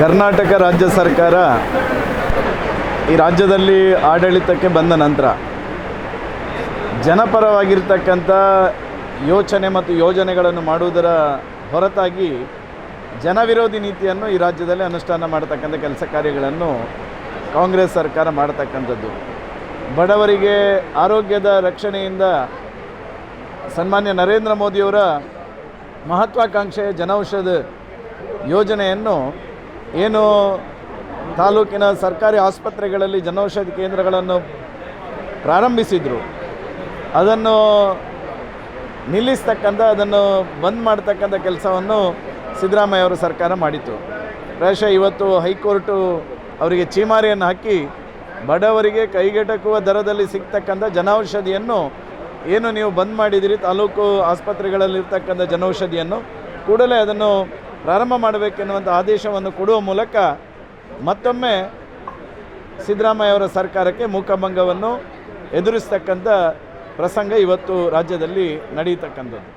ಕರ್ನಾಟಕ ರಾಜ್ಯ ಸರ್ಕಾರ ಈ ರಾಜ್ಯದಲ್ಲಿ ಆಡಳಿತಕ್ಕೆ ಬಂದ ನಂತರ ಜನಪರವಾಗಿರ್ತಕ್ಕಂಥ ಯೋಚನೆ ಮತ್ತು ಯೋಜನೆಗಳನ್ನು ಮಾಡುವುದರ ಹೊರತಾಗಿ ಜನವಿರೋಧಿ ನೀತಿಯನ್ನು ಈ ರಾಜ್ಯದಲ್ಲಿ ಅನುಷ್ಠಾನ ಮಾಡತಕ್ಕಂಥ ಕೆಲಸ ಕಾರ್ಯಗಳನ್ನು ಕಾಂಗ್ರೆಸ್ ಸರ್ಕಾರ ಮಾಡತಕ್ಕಂಥದ್ದು. ಬಡವರಿಗೆ ಆರೋಗ್ಯದ ರಕ್ಷಣೆಯಿಂದ ಸನ್ಮಾನ್ಯ ನರೇಂದ್ರ ಮೋದಿಯವರ ಮಹತ್ವಾಕಾಂಕ್ಷೆಯ ಜನೌಷಧ ಯೋಜನೆಯನ್ನು ಏನು ತಾಲೂಕಿನ ಸರ್ಕಾರಿ ಆಸ್ಪತ್ರೆಗಳಲ್ಲಿ ಜನೌಷಧಿ ಕೇಂದ್ರಗಳನ್ನು ಪ್ರಾರಂಭಿಸಿದರು. ಅದನ್ನು ನಿಲ್ಲಿಸ್ತಕ್ಕಂಥ, ಅದನ್ನು ಬಂದ್ ಮಾಡ್ತಕ್ಕಂಥ ಕೆಲಸವನ್ನು ಸಿದ್ದರಾಮಯ್ಯ ಅವರು ಸರ್ಕಾರ ಮಾಡಿತು ಪ್ರಾಯಶಃ ಇವತ್ತು ಹೈಕೋರ್ಟು ಅವರಿಗೆ ಚೀಮಾರಿಯನ್ನು ಹಾಕಿ ಬಡವರಿಗೆ ಕೈಗೆಟಕುವ ದರದಲ್ಲಿ ಸಿಗ್ತಕ್ಕಂಥ ಜನೌಷಧಿಯನ್ನು ಏನು ನೀವು ಬಂದ್ ಮಾಡಿದಿರಿ, ತಾಲೂಕು ಆಸ್ಪತ್ರೆಗಳಲ್ಲಿರ್ತಕ್ಕಂಥ ಜನೌಷಧಿಯನ್ನು ಕೂಡಲೇ ಅದನ್ನು ಪ್ರಾರಂಭ ಮಾಡಬೇಕೆನ್ನುವಂಥ ಆದೇಶವನ್ನು ಕೊಡುವ ಮೂಲಕ ಮತ್ತೊಮ್ಮೆ ಸಿದ್ದರಾಮಯ್ಯ ಅವರ ಸರ್ಕಾರಕ್ಕೆ ಮೂಕಭಂಗವನ್ನು ಎದುರಿಸ್ತಕ್ಕಂಥ ಪ್ರಸಂಗ ಇವತ್ತು ರಾಜ್ಯದಲ್ಲಿ ನಡೆಯತಕ್ಕಂಥದ್ದು.